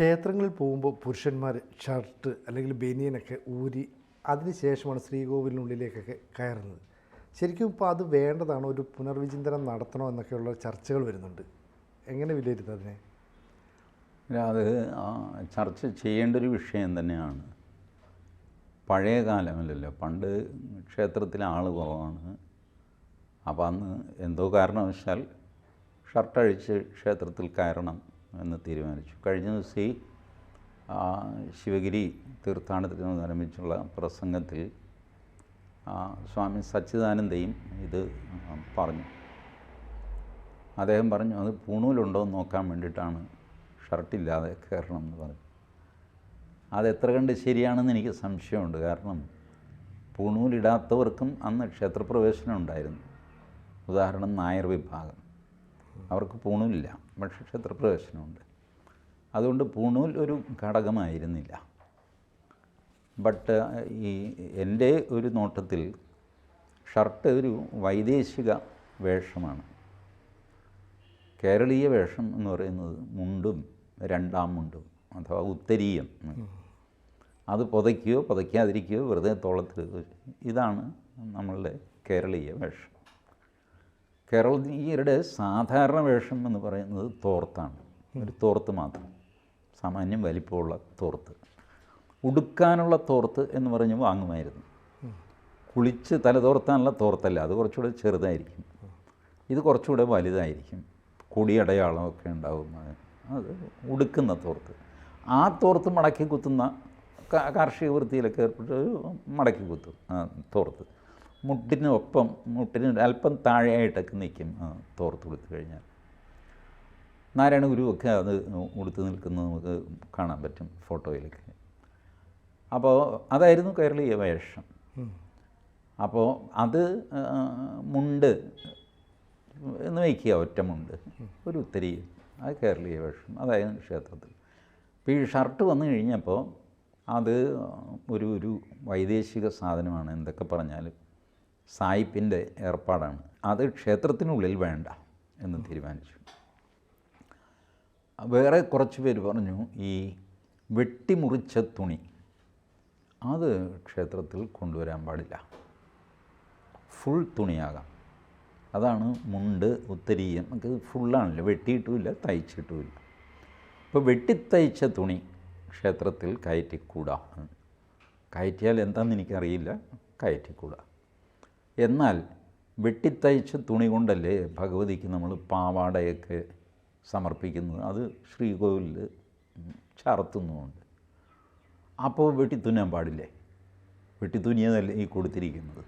ക്ഷേത്രങ്ങളിൽ പോകുമ്പോൾ പുരുഷന്മാർ ഷർട്ട് അല്ലെങ്കിൽ ബനിയനൊക്കെ ഊരി അതിനുശേഷമാണ് ശ്രീകോവിലിനുള്ളിലേക്കൊക്കെ കയറുന്നത്. ശരിക്കും ഇപ്പോൾ അത് വേണ്ടതാണ് ഒരു പുനർവിചിന്തനം നടത്തണോ എന്നൊക്കെയുള്ള ചർച്ചകൾ വരുന്നുണ്ട്. എങ്ങനെ വിലയിരുത്തും അതിനെ? അത് ചർച്ച ചെയ്യേണ്ട ഒരു വിഷയം തന്നെയാണ്. പഴയ കാലമല്ലല്ലോ പണ്ട് ക്ഷേത്രത്തിൽ ആൾ കുറവാണ്. അപ്പോൾ അന്ന് എന്തോ കാരണവശാൽ ഷർട്ടഴിച്ച് ക്ഷേത്രത്തിൽ കയറണം. എന്ന് തീരുമാനിച്ചു. കഴിഞ്ഞ ദിവസം ഈ ശിവഗിരി തീർത്ഥാടനത്തിൽ നിന്ന് ആരംഭിച്ചുള്ള പ്രസംഗത്തിൽ സ്വാമി സച്ചിദാനന്ദയും ഇത് പറഞ്ഞു. അദ്ദേഹം പറഞ്ഞു അത് പൂണൂലുണ്ടോ എന്ന് നോക്കാൻ വേണ്ടിയിട്ടാണ്. ഷർട്ടില്ലാതെ കയറണം എന്ന് പറഞ്ഞു. അത് എത്ര കണ്ട് ശരിയാണെന്ന് എനിക്ക് സംശയമുണ്ട്. കാരണം പൂണൂലിടാത്തവർക്കും അന്ന് ക്ഷേത്രപ്രവേശനം ഉണ്ടായിരുന്നു. ഉദാഹരണം നായർ വിഭാഗം. അവർക്ക് പൂണൂലില്ല. പക്ഷേ ക്ഷേത്രപ്രവേശനമുണ്ട്. അതുകൊണ്ട് പൂണൂൽ ഒരു ഘടകമായിരുന്നില്ല. ബട്ട് ഈ എന്റെ ഒരു നോട്ടത്തിൽ ഷർട്ട് ഒരു വൈദേശിക വേഷമാണ്. കേരളീയ വേഷം എന്ന് പറയുന്നത് മുണ്ടും രണ്ടാം മുണ്ടും അഥവാ ഉത്തരീയം. അത് പുതയ്ക്കുകയോ പുതയ്ക്കാതിരിക്കുകയോ വെറുതെ തോളത്തിൽ ഇതാണ് നമ്മളുടെ കേരളീയ വേഷം. കേരളീയരുടെ സാധാരണ വേഷം എന്ന് പറയുന്നത് തോർത്താണ്. ഒരു തോർത്ത് മാത്രം. സാമാന്യം വലിപ്പമുള്ള തോർത്ത്. ഉടുക്കാനുള്ള തോർത്ത് എന്ന് പറഞ്ഞ് വാങ്ങുമായിരുന്നു. കുളിച്ച് തല തോർത്താനുള്ള തോർത്തല്ല. അത് കുറച്ചുകൂടെ ചെറുതായിരിക്കും. ഇത് കുറച്ചുകൂടെ വലുതായിരിക്കും. കൊടിയടയാളമൊക്കെ ഉണ്ടാവും. അത് ഉടുക്കുന്ന തോർത്ത്. ആ തോർത്ത് മടക്കി കുത്തുന്ന കാർഷിക വൃത്തിയിലൊക്കെ ഏർപ്പെട്ട് മടക്കി കുത്തും ആ തോർത്ത്. മുട്ടിനൊപ്പം മുട്ടിന് അല്പം താഴെയായിട്ടൊക്കെ നിൽക്കും തോർത്ത് കൊടുത്തു കഴിഞ്ഞാൽ. നാരായണ ഗുരുവൊക്കെ അത് ഉടുത്ത് നിൽക്കുന്നത് നമുക്ക് കാണാൻ പറ്റും ഫോട്ടോയിലൊക്കെ. അപ്പോൾ അതായിരുന്നു കേരളീയ വേഷം. അപ്പോൾ അത് മുണ്ട് എന്ന് വയ്ക്കുക ഒറ്റമുണ്ട് ഒരു ഉത്തരി അത് കേരളീയ വേഷം അതായിരുന്നു ക്ഷേത്രത്തിൽ. ഇപ്പോൾ ഈ ഷർട്ട് വന്നു കഴിഞ്ഞപ്പോൾ അത് ഒരു ഒരു വൈദേശിക സാധനമാണ് എന്തൊക്കെ പറഞ്ഞാലും. സായിപ്പിന്റെ ഏർപ്പാടാണ്. അത് ക്ഷേത്രത്തിനുള്ളിൽ വേണ്ട എന്ന് തീരുമാനിച്ചു. വേറെ കുറച്ച് പേര് പറഞ്ഞു ഈ വെട്ടിമുറിച്ച തുണി അത് ക്ഷേത്രത്തിൽ കൊണ്ടുവരാൻ പാടില്ല. ഫുൾ തുണിയാകാം. അതാണ് മുണ്ട് ഉത്തരീയം നമുക്ക് ഫുള്ളാണല്ലോ വെട്ടിയിട്ടുമില്ല തയ്ച്ചിട്ടുമില്ല. ഇപ്പോൾ വെട്ടിത്തയ്ച്ച തുണി ക്ഷേത്രത്തിൽ കയറ്റിക്കൂടാ. കയറ്റിയാൽ എന്താണെന്ന് എനിക്കറിയില്ല കയറ്റിക്കൂടാ. എന്നാൽ വെട്ടിത്തയ്ച്ച് തുണി കൊണ്ടല്ലേ ഭഗവതിക്ക് നമ്മൾ പാവാടയൊക്കെ സമർപ്പിക്കുന്നത്? അത് ശ്രീകോവിലിൽ ചാർത്തുന്നുമുണ്ട്. അപ്പോൾ വെട്ടിത്തുന്നാൻ പാടില്ലേ? വെട്ടിത്തുന്നിയതല്ലേ ഈ കൊടുത്തിരിക്കുന്നത്?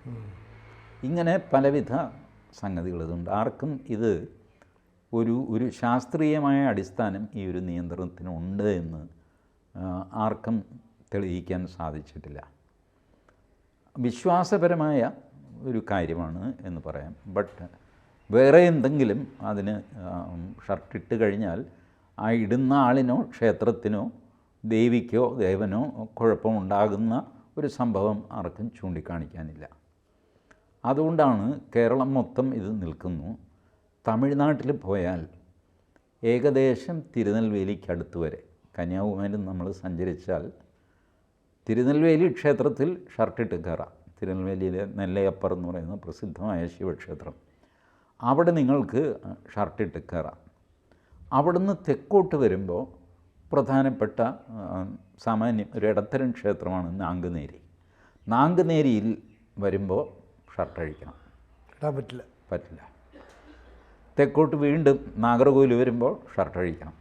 ഇങ്ങനെ പലവിധ സംഗതികളുണ്ട്. ആർക്കും ഇത് ഒരു ഒരു ശാസ്ത്രീയമായ അടിസ്ഥാനം ഈ ഒരു നിയന്ത്രണത്തിനുണ്ട് എന്ന് ആർക്കും തെളിയിക്കാൻ സാധിച്ചിട്ടില്ല. വിശ്വാസപരമായ ഒരു കാര്യമാണ് എന്ന് പറയാം. ബട്ട് വേറെ എന്തെങ്കിലും അതിന് ഷർട്ടിട്ട് കഴിഞ്ഞാൽ ആ ഇടുന്ന ആളിനോ ക്ഷേത്രത്തിനോ ദേവിക്കോ ദേവനോ കുഴപ്പമുണ്ടാകുന്ന ഒരു സംഭവം ആർക്കും ചൂണ്ടിക്കാണിക്കാനില്ല. അതുകൊണ്ടാണ് കേരളം മൊത്തം ഇത് നിൽക്കുന്നു. തമിഴ്നാട്ടിൽ പോയാൽ ഏകദേശം തിരുനെൽവേലിക്കടുത്ത് വരെ കന്യാകുമാരി നമ്മൾ സഞ്ചരിച്ചാൽ തിരുനെൽവേലി ക്ഷേത്രത്തിൽ ഷർട്ടിട്ട് കയറാം. തിരുനെൽവേലിയിലെ നെല്ലയപ്പർ എന്ന് പറയുന്ന പ്രസിദ്ധമായ ശിവക്ഷേത്രം. അവിടെ നിങ്ങൾക്ക് ഷർട്ടിട്ട് കയറാം. അവിടുന്ന് തെക്കോട്ട് വരുമ്പോൾ പ്രധാനപ്പെട്ട സാമാന്യം ഒരു ഇടത്തരം ക്ഷേത്രമാണ് നാങ്കുനേരി. നാങ്കുനേരിയിൽ വരുമ്പോൾ ഷർട്ട് അഴിക്കണം. ഇടാൻ പറ്റില്ല. പറ്റില്ല. തെക്കോട്ട് വീണ്ടും നാഗർകോവിൽ വരുമ്പോൾ ഷർട്ട് അഴിക്കണം.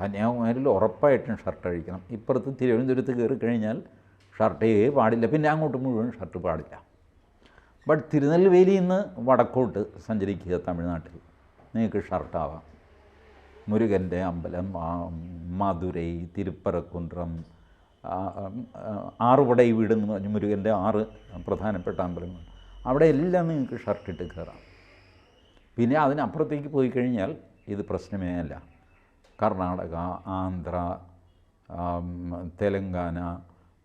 കന്യാകുമാരിയിൽ ഉറപ്പായിട്ടും ഷർട്ട് അഴിക്കണം. ഇപ്പുറത്ത് തിരുവനന്തപുരത്ത് കയറി കഴിഞ്ഞാൽ ഷർട്ടേ പാടില്ല. പിന്നെ അങ്ങോട്ട് മുഴുവൻ ഷർട്ട് പാടില്ല. ബട്ട് തിരുനെൽവേലിയിൽ നിന്ന് വടക്കോട്ട് സഞ്ചരിക്കുക തമിഴ്നാട്ടിൽ. നിങ്ങൾക്ക് ഷർട്ടാവാം. മുരുകന്റെ അമ്പലം മധുരൈ തിരുപ്പറക്കുന്നം ആറുപടൈ വീട് എന്ന് പറഞ്ഞു മുരുകന്റെ ആറ് പ്രധാനപ്പെട്ട അമ്പലങ്ങൾ അവിടെ എല്ലാം നിങ്ങൾക്ക് ഷർട്ടിട്ട് കയറാം. പിന്നെ അതിനപ്പുറത്തേക്ക് പോയി കഴിഞ്ഞാൽ ഇത് പ്രശ്നമേ അല്ല. കർണാടക ആന്ധ്ര തെലങ്കാന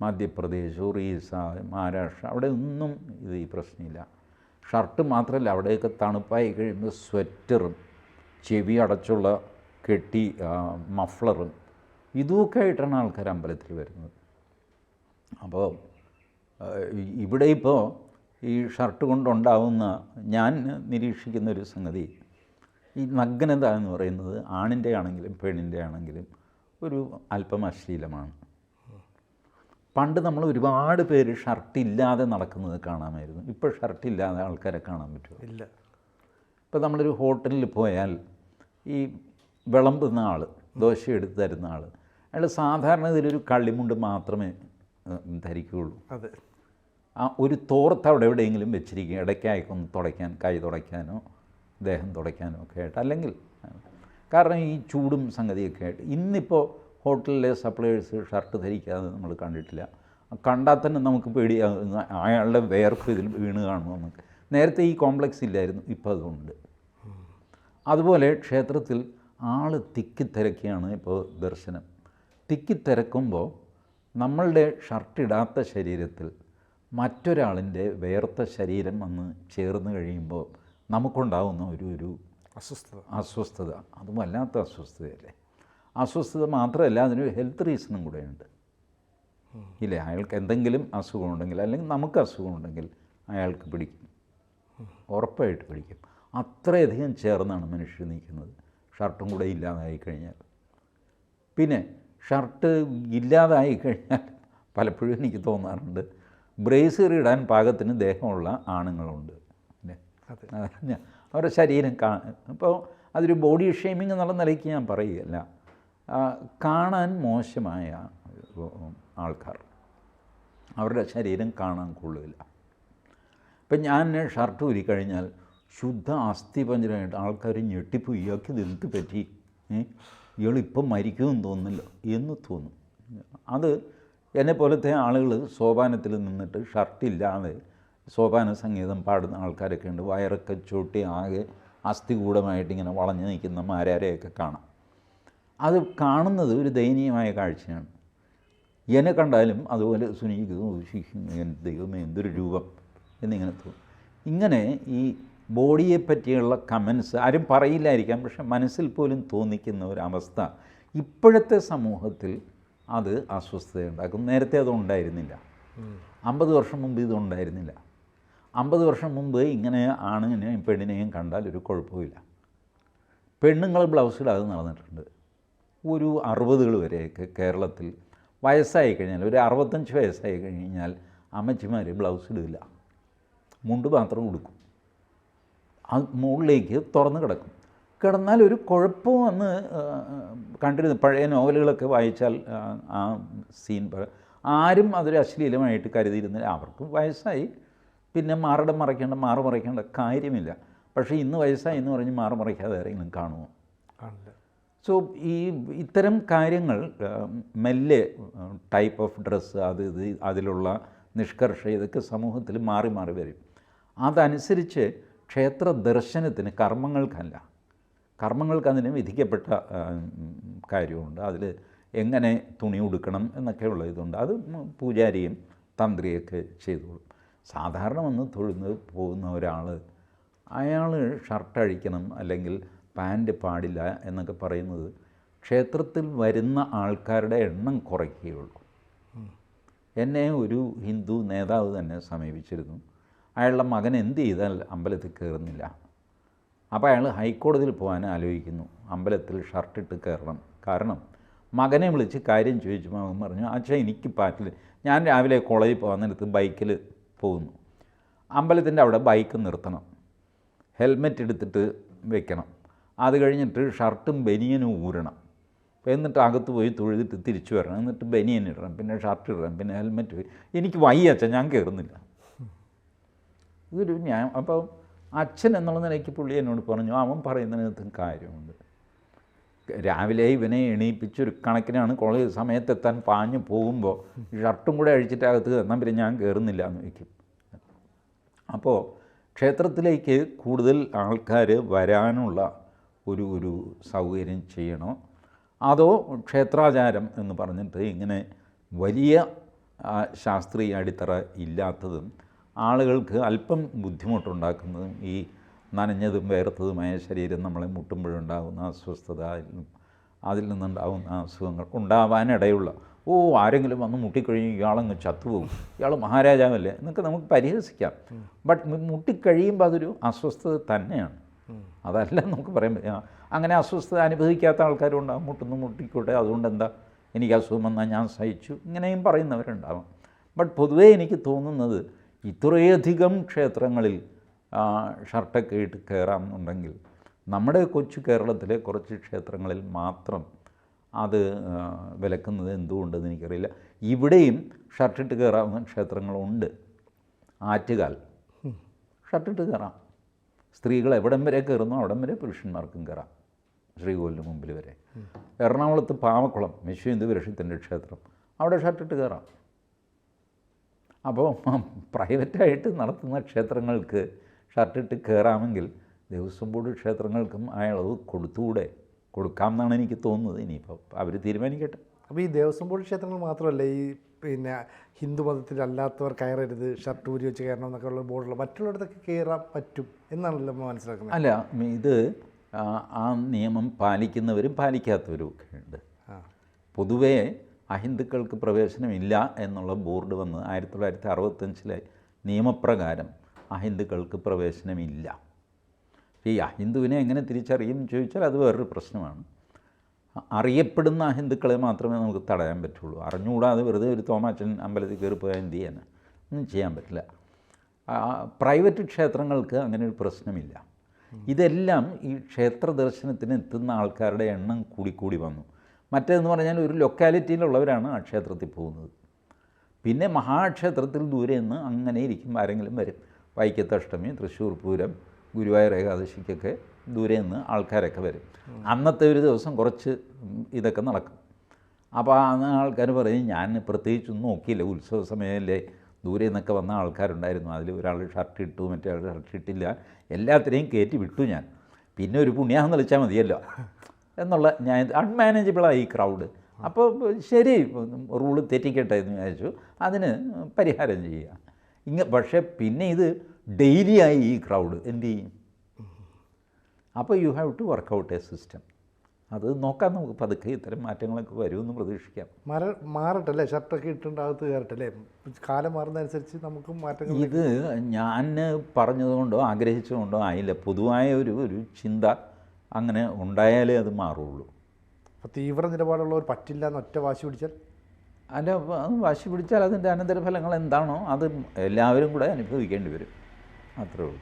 മധ്യപ്രദേശ് ഒറീസ മഹാരാഷ്ട്ര അവിടെ ഒന്നും ഇത് ഈ പ്രശ്നമില്ല. ഷർട്ട് മാത്രമല്ല അവിടെയൊക്കെ തണുപ്പായി കഴിയുമ്പോൾ സ്വെറ്ററും ചെവി അടച്ചുള്ള കെട്ടി മഫ്ളറും ഇതുമൊക്കെ ആയിട്ടാണ് ആൾക്കാർ അമ്പലത്തിൽ വരുന്നത്. അപ്പോൾ ഇവിടെ ഇപ്പോൾ ഈ ഷർട്ട് കൊണ്ടുണ്ടാവുന്ന ഞാൻ നിരീക്ഷിക്കുന്ന ഒരു സംഗതി ഈ നഗ്നത എന്ന് പറയുന്നത് ആണിന്റെ ആണെങ്കിലും പെണ്ണിന്റെ ആണെങ്കിലും ഒരു അല്പം അശ്ലീലമാണ്. പണ്ട് നമ്മൾ ഒരുപാട് പേര് ഷർട്ട് ഇല്ലാതെ നടക്കുന്നത് കാണാമായിരുന്നു. ഇപ്പോൾ ഷർട്ട് ഇല്ലാതെ ആൾക്കാരെ കാണാൻ പറ്റുമോ? ഇല്ല. ഇപ്പോൾ നമ്മളൊരു ഹോട്ടലിൽ പോയാൽ ഈ വിളമ്പുന്ന ആൾ ദോശ എടുത്ത് തരുന്ന ആൾ അയാൾ സാധാരണ ഇതിലൊരു കള്ളിമുണ്ട് മാത്രമേ ധരിക്കുകയുള്ളൂ. അതെ. ആ ഒരു തോർത്ത് അവിടെ എവിടെയെങ്കിലും വെച്ചിരിക്കും ഇടയ്ക്കായിക്കൊന്ന് തുടയ്ക്കാൻ കൈ തുടയ്ക്കാനോ ദേഹം തുടയ്ക്കാനോ ഒക്കെ ആയിട്ട്. അല്ലെങ്കിൽ കാരണം ഈ ചൂടും സംഗതിയൊക്കെ ആയിട്ട്. ഇന്നിപ്പോൾ ഹോട്ടലിലെ സപ്ലയേഴ്സ് ഷർട്ട് ധരിക്കാതെ നമ്മൾ കണ്ടിട്ടില്ല. കണ്ടാൽ തന്നെ നമുക്ക് പേടിയാകുന്ന അയാളുടെ വേർപ്പ് ഇതിൽ വീണ് കാണുമോ നമുക്ക്. നേരത്തെ ഈ കോംപ്ലക്സ് ഇല്ലായിരുന്നു ഇപ്പോൾ അതുണ്ട്. അതുപോലെ ക്ഷേത്രത്തിൽ ആൾ തിക്കിത്തിരക്കിയാണ് ഇപ്പോൾ ദർശനം. തിക്കിത്തിരക്കുമ്പോൾ നമ്മളുടെ ഷർട്ടിടാത്ത ശരീരത്തിൽ മറ്റൊരാളിന്റെ വേർത്ത ശരീരം വന്ന് ചേർന്ന് കഴിയുമ്പോൾ നമുക്കുണ്ടാകുന്ന ഒരു ഒരു അസ്വസ്ഥത. അസ്വസ്ഥത. അത് വല്ലാത്ത അസ്വസ്ഥതയല്ലേ? അസ്വസ്ഥത മാത്രമല്ല അതിനൊരു ഹെൽത്ത് റീസണും കൂടെയുണ്ട്. ഇല്ലേ? അയാൾക്ക് എന്തെങ്കിലും അസുഖമുണ്ടെങ്കിൽ അല്ലെങ്കിൽ നമുക്ക് അസുഖമുണ്ടെങ്കിൽ അയാൾക്ക് പിടിക്കും. ഉറപ്പായിട്ട് പിടിക്കും. അത്രയധികം ചേർന്നാണ് മനുഷ്യർ നിൽക്കുന്നത് ഷർട്ടും കൂടെ ഇല്ലാതായി കഴിഞ്ഞാൽ. പിന്നെ ഷർട്ട് ഇല്ലാതായി കഴിഞ്ഞാൽ പലപ്പോഴും എനിക്ക് തോന്നാറുണ്ട് ബ്രേസർ ഇടാൻ പാകത്തിന് ദേഹമുള്ള ആണുങ്ങളുണ്ട്. അവരുടെ ശരീരം കാ അപ്പോൾ അതൊരു ബോഡി ഷെയ്മിങ് എന്നുള്ള നിലയ്ക്ക് ഞാൻ പറയുകയല്ല. കാണാൻ മോശമായ ആൾക്കാർ. അവരുടെ ശരീരം കാണാൻ കൊള്ളില്ല ഇപ്പം ഞാൻ ഷർട്ട് ഊരിക്കഴിഞ്ഞാൽ ശുദ്ധ അസ്ഥിപഞ്ചരമായിട്ട് ആൾക്കാർ ഞെട്ടിപ്പ് ഇയാൾക്ക് ഇതെന്ത് പറ്റി? ഇയാളിപ്പം മരിക്കുമെന്ന് തോന്നുന്നില്ല എന്ന് തോന്നും. അത് എന്നെ പോലത്തെ ആളുകൾ സോപാനത്തിൽ നിന്നിട്ട് ഷർട്ടില്ലാതെ സോപാന സംഗീതം പാടുന്ന ആൾക്കാരൊക്കെ ഉണ്ട്. വയറൊക്കെ ചൂട്ടി ആകെ അസ്ഥികൂടമായിട്ട് ഇങ്ങനെ വളഞ്ഞു നിൽക്കുന്ന മാരാരെയൊക്കെ കാണാം. അത് കാണുന്നത് ഒരു ദയനീയമായ കാഴ്ചയാണ്. എന്നെ കണ്ടാലും അതുപോലെ എന്റെ ദൈവമേ എന്തൊരു രൂപം എന്നിങ്ങനെ തോന്നും. ഇങ്ങനെ ഈ ബോഡിയെ പറ്റിയുള്ള കമൻസ് ആരും പറയില്ലായിരിക്കാം പക്ഷെ മനസ്സിൽ പോലും തോന്നിക്കുന്ന ഒരവസ്ഥ ഇപ്പോഴത്തെ സമൂഹത്തിൽ അത് അസ്വസ്ഥതയുണ്ടാക്കും. നേരത്തെ അതുണ്ടായിരുന്നില്ല അമ്പത് വർഷം മുമ്പ് ഇതുണ്ടായിരുന്നില്ല അമ്പത് വർഷം മുമ്പ് ഇങ്ങനെ ആണിനെയും പെണ്ണിനെയും കണ്ടാൽ ഒരു കുഴപ്പമില്ല പെണ്ണുങ്ങൾ ബ്ലൗസിടാതെ നടന്നിട്ടുണ്ട്. ഒരു അറുപതുകൾ വരെയൊക്കെ കേരളത്തിൽ വയസ്സായി കഴിഞ്ഞാൽ ഒരു അറുപത്തഞ്ച് വയസ്സായി കഴിഞ്ഞാൽ അമ്മച്ചിമാർ ബ്ലൗസ് ഇടില്ല മുണ്ട് മാത്രം ഉടുക്കും. അത് മുകളിലേക്ക് തുറന്ന് കിടക്കും. കിടന്നാൽ ഒരു കുഴപ്പവും അന്ന് കണ്ടിരുന്നു പഴയ നോവലുകളൊക്കെ വായിച്ചാൽ ആ, സീൻ ആരും അതൊരു അശ്ലീലമായിട്ട് കരുതിയിരുന്നില്ല. അവർക്ക് വയസ്സായി. പിന്നെ മാറിടം മറയ്ക്കേണ്ട മാറ് മറയ്ക്കേണ്ട കാര്യമില്ല. പക്ഷേ ഇന്ന് വയസ്സായി എന്ന് പറഞ്ഞ് മാറ് മറയ്ക്കാതെ ആരെങ്കിലും കാണുമോ? കാണില്ല സോ ഈ ഇത്തരം കാര്യങ്ങൾ മെല്ലെ ടൈപ്പ് ഓഫ് ഡ്രസ്സ് അത് ഇത് അതിലുള്ള നിഷ്കർഷ ഇതൊക്കെ സമൂഹത്തിൽ മാറി മാറി വരും. അതനുസരിച്ച് ക്ഷേത്ര ദർശനത്തിന് കർമ്മങ്ങൾക്കല്ല. കർമ്മങ്ങൾക്ക് അതിന് വിധിക്കപ്പെട്ട കാര്യമുണ്ട്. അതിൽ എങ്ങനെ തുണി ഉടുക്കണം എന്നൊക്കെയുള്ള ഇതുണ്ട്. അത് പൂജാരിയും തന്ത്രിയൊക്കെ ചെയ്തോളും. സാധാരണ വന്ന് തൊഴുന്ന് പോകുന്ന ഒരാൾ അയാൾ ഷർട്ട് അഴിക്കണം അല്ലെങ്കിൽ പാന്റ് പാടില്ല എന്നൊക്കെ പറയുന്നത് ക്ഷേത്രത്തിൽ വരുന്ന ആൾക്കാരുടെ എണ്ണം കുറയ്ക്കുകയുള്ളൂ. എന്നെ ഒരു ഹിന്ദു നേതാവ് തന്നെ സമീപിച്ചിരുന്നു. അയാളുടെ മകൻ എന്ത് ചെയ്താൽ അമ്പലത്തിൽ കയറുന്നില്ല. അപ്പോൾ അയാൾ ഹൈക്കോടതിയിൽ പോകാൻ ആലോചിക്കുന്നു. അമ്പലത്തിൽ ഷർട്ടിട്ട് കയറണം. കാരണം മകനെ വിളിച്ച് കാര്യം ചോദിച്ചു. മകൻ പറഞ്ഞു അച്ഛാ എനിക്ക് പാറ്റില്ല ഞാൻ രാവിലെ കോളേജിൽ പോകാൻ നേരത്ത് ബൈക്കിൽ പോകുന്നു. അമ്പലത്തിന്റെ അവിടെ ബൈക്ക് നിർത്തണം. ഹെൽമെറ്റ് എടുത്തിട്ട് വെക്കണം. അത് കഴിഞ്ഞിട്ട് ഷർട്ടും ബനിയനും ഊരണം. എന്നിട്ട് അകത്ത് പോയി തൊഴുതിട്ട് തിരിച്ചു വരണം. എന്നിട്ട് ബനിയൻ ഇടണം. പിന്നെ ഷർട്ട് ഇടണം. പിന്നെ ഹെൽമെറ്റ് എനിക്ക് വയ്യ അച്ഛൻ ഞാൻ കയറുന്നില്ല ഇതൊരു ഞാൻ അപ്പം അച്ഛൻ എന്നുള്ള നിലയ്ക്ക് പുള്ളി എന്നോട് പറഞ്ഞു അവൻ പറയുന്നതിനകത്തും കാര്യമുണ്ട്. രാവിലെ ഇവനെ എണീപ്പിച്ച് ഒരു കണക്കിനാണ് കോളേജ് സമയത്തെത്താൻ പാഞ്ഞു പോകുമ്പോൾ ഷർട്ടും കൂടെ അഴിച്ചിട്ട് അകത്ത് എന്നാൽ പിന്നെ ഞാൻ കയറുന്നില്ല എന്ന് വയ്ക്കും അപ്പോൾ ക്ഷേത്രത്തിലേക്ക് കൂടുതൽ ആൾക്കാർ വരാനുള്ള ഒരു ഒരു സൗകര്യം ചെയ്യണോ? അതോ ക്ഷേത്രാചാരം എന്ന് പറഞ്ഞിട്ട് ഇങ്ങനെ വലിയ ശാസ്ത്രീയ അടിത്തറ ഇല്ലാത്തതും ആളുകൾക്ക് അല്പം ബുദ്ധിമുട്ടുണ്ടാക്കുന്നതും ഈ നനഞ്ഞതും വേർത്തതുമായ ശരീരം നമ്മളെ മുട്ടുമ്പോഴുണ്ടാകുന്ന അസ്വസ്ഥത അതിൽ നിന്നുണ്ടാകുന്ന അസുഖങ്ങൾ ഉണ്ടാവാനിടയുള്ള ഓ ആരെങ്കിലും വന്ന് മുട്ടിക്കഴിഞ്ഞ് ഇയാളങ്ങ് ചത്തുപോകും ഇയാൾ മഹാരാജാവല്ലേ? എന്നൊക്കെ നമുക്ക് പരിഹസിക്കാം. ബട്ട് മുട്ടിക്കഴിയുമ്പോൾ അതൊരു അസ്വസ്ഥത തന്നെയാണ്. അതല്ല നമുക്ക് പറയാൻ അങ്ങനെ അസ്വസ്ഥത അനുഭവിക്കാത്ത ആൾക്കാരുണ്ടാകും മുട്ടുന്നു മുട്ടിക്കോട്ടെ. അതുകൊണ്ട് എന്താ എനിക്ക് അസുഖം വന്നാൽ ഞാൻ സഹിച്ചു. ഇങ്ങനെയും പറയുന്നവരുണ്ടാവും. ബട്ട് പൊതുവേ എനിക്ക് തോന്നുന്നത് ഇത്രയധികം ക്ഷേത്രങ്ങളിൽ ഷർട്ടൊക്കെ ഇട്ട് കയറാമെന്നുണ്ടെങ്കിൽ നമ്മുടെ കൊച്ചു കേരളത്തിലെ കുറച്ച് ക്ഷേത്രങ്ങളിൽ മാത്രം അത് വിലക്കുന്നത് എന്തുകൊണ്ടെന്ന് എനിക്കറിയില്ല. ഇവിടെയും ഷർട്ടിട്ട് കയറാവുന്ന ക്ഷേത്രങ്ങളുണ്ട്. ആറ്റുകാൽ. ഷർട്ടിട്ട് കയറാം. സ്ത്രീകൾ എവിടം വരെ കയറുന്നു അവിടം വരെ പുരുഷന്മാർക്കും കയറാം. ശ്രീകോവിലിന് മുമ്പിൽ വരെ. എറണാകുളത്ത് പാവക്കുളം വിശ്വഹിന്ദു പുരുഷത്തിന്റെ ക്ഷേത്രം അവിടെ ഷർട്ടിട്ട് കയറാം. അപ്പോൾ പ്രൈവറ്റായിട്ട് നടത്തുന്ന ക്ഷേത്രങ്ങൾക്ക് ഷർട്ടിട്ട് കയറാമെങ്കിൽ ദേവസ്വം ബോർഡ് ക്ഷേത്രങ്ങൾക്കും ഇളവ് കൊടുത്തുകൂടെ? കൊടുക്കാം എന്നാണ് എനിക്ക് തോന്നുന്നത്. ഇനിയിപ്പോൾ അവർ തീരുമാനിക്കട്ടെ. അപ്പോൾ ഈ ദേവസ്വം ബോർഡ് ക്ഷേത്രങ്ങൾ മാത്രമല്ല ഈ പിന്നെ ഹിന്ദു മതത്തിലല്ലാത്തവർ കയറരുത് ഷർട്ട് ഊരി വെച്ച് കയറണം എന്നൊക്കെ ഉള്ള ബോർഡുള്ള മറ്റുള്ളിടത്തൊക്കെ കയറാൻ പറ്റും എന്നാണല്ലോ നമ്മൾ മനസ്സിലാക്കുന്നത്. അല്ല ഇത് ആ, നിയമം പാലിക്കുന്നവരും പാലിക്കാത്തവരും ഒക്കെ ഉണ്ട്. പൊതുവേ അഹിന്ദുക്കൾക്ക് പ്രവേശനമില്ല എന്നുള്ള ബോർഡ് വന്ന് ആയിരത്തി തൊള്ളായിരത്തി അറുപത്തഞ്ചിലെ നിയമപ്രകാരം അഹിന്ദുക്കൾക്ക് പ്രവേശനമില്ല. ഈ അഹിന്ദുവിനെ എങ്ങനെ തിരിച്ചറിയും ചോദിച്ചാൽ അത് വേറൊരു പ്രശ്നമാണ്. അറിയപ്പെടുന്ന ഹിന്ദുക്കളെ മാത്രമേ നമുക്ക് തടയാൻ പറ്റുള്ളൂ. അറിഞ്ഞുകൂടാതെ വെറുതെ ഒരു തോമാച്ചൻ അമ്പലത്തിൽ കയറി പോയാൽ എന്ത് ചെയ്യാനാണ് ഒന്നും ചെയ്യാൻ പറ്റില്ല. പ്രൈവറ്റ് ക്ഷേത്രങ്ങൾക്ക് അങ്ങനെ ഒരു പ്രശ്നമില്ല. ഇതെല്ലാം ഈ ക്ഷേത്ര ദർശനത്തിന് എത്തുന്ന ആൾക്കാരുടെ എണ്ണം കൂടിക്കൂടി വന്നു. മറ്റേതെന്ന് പറഞ്ഞാൽ ഒരു ലൊക്കാലിറ്റിയിലുള്ളവരാണ് ആ ക്ഷേത്രത്തിൽ പോകുന്നത്. പിന്നെ മഹാക്ഷേത്രത്തിൽ ദൂരെ നിന്ന് അങ്ങനെ ഇരിക്കും ആരെങ്കിലും വരും. വൈക്കത്തഷ്ടമി തൃശ്ശൂർ പൂരം ഗുരുവായൂർ ഏകാദശിക്കൊക്കെ ദൂരെ നിന്ന് ആൾക്കാരൊക്കെ വരും. അന്നത്തെ ഒരു ദിവസം കുറച്ച് ഇതൊക്കെ നടക്കും. അപ്പോൾ അന്ന് ആൾക്കാർ പറയും ഞാൻ പ്രത്യേകിച്ചൊന്നും നോക്കിയില്ല. ഉത്സവ സമയമല്ലേ ദൂരെ നിന്നൊക്കെ വന്ന ആൾക്കാരുണ്ടായിരുന്നു. അതിൽ ഒരാൾ ഷർട്ട് ഇട്ടു മറ്റേ ആൾ ഷർട്ട് ഇട്ടില്ല. എല്ലാത്തിനെയും കയറ്റി വിട്ടു ഞാൻ. പിന്നെ ഒരു പുണ്യാഹം തെളിച്ചാൽ മതിയല്ലോ. എന്നുള്ള ഞാൻ അൺമാനേജബിളായി ഈ ക്രൗഡ് അപ്പോൾ ശരി റൂൾ തെറ്റിക്കട്ടെ എന്ന് വിചാരിച്ചു. അതിന് പരിഹാരം ചെയ്യുക. ഇങ്ങ പക്ഷേ പിന്നെ ഇത് ഡെയിലി ആയി ഈ ക്രൗഡ് എന്ത് ചെയ്യും? അപ്പോൾ you have to work out a system. അത് നോക്കാം നമുക്ക് പതുക്കെ ഇത്തരം മാറ്റങ്ങളൊക്കെ വരുമെന്ന് പ്രതീക്ഷിക്കാം. മാറ മാറട്ടെ അല്ലേ ഷർട്ടൊക്കെ ഇട്ടുണ്ടാകത്ത് അകത്ത് കയറട്ടെ അല്ലേ കാലം മാറുന്നതനുസരിച്ച് നമുക്കും മാറ്റങ്ങൾ ഇത് ഞാൻ പറഞ്ഞതുകൊണ്ടോ ആഗ്രഹിച്ചതുകൊണ്ടോ ആയില്ല. പൊതുവായ ഒരു ഒരു ചിന്ത അങ്ങനെ ഉണ്ടായാലേ അത് മാറുള്ളൂ. അപ്പോൾ തീവ്ര നിലപാടുള്ളവർ പറ്റില്ല എന്ന് ഒറ്റ വാശി പിടിച്ചാൽ? അല്ല വാശി പിടിച്ചാൽ അതിന്റെ അനന്തരഫലങ്ങൾ എന്താണോ അത് എല്ലാവരും കൂടെ അനുഭവിക്കേണ്ടി വരും. അത്രേ ഉള്ളൂ.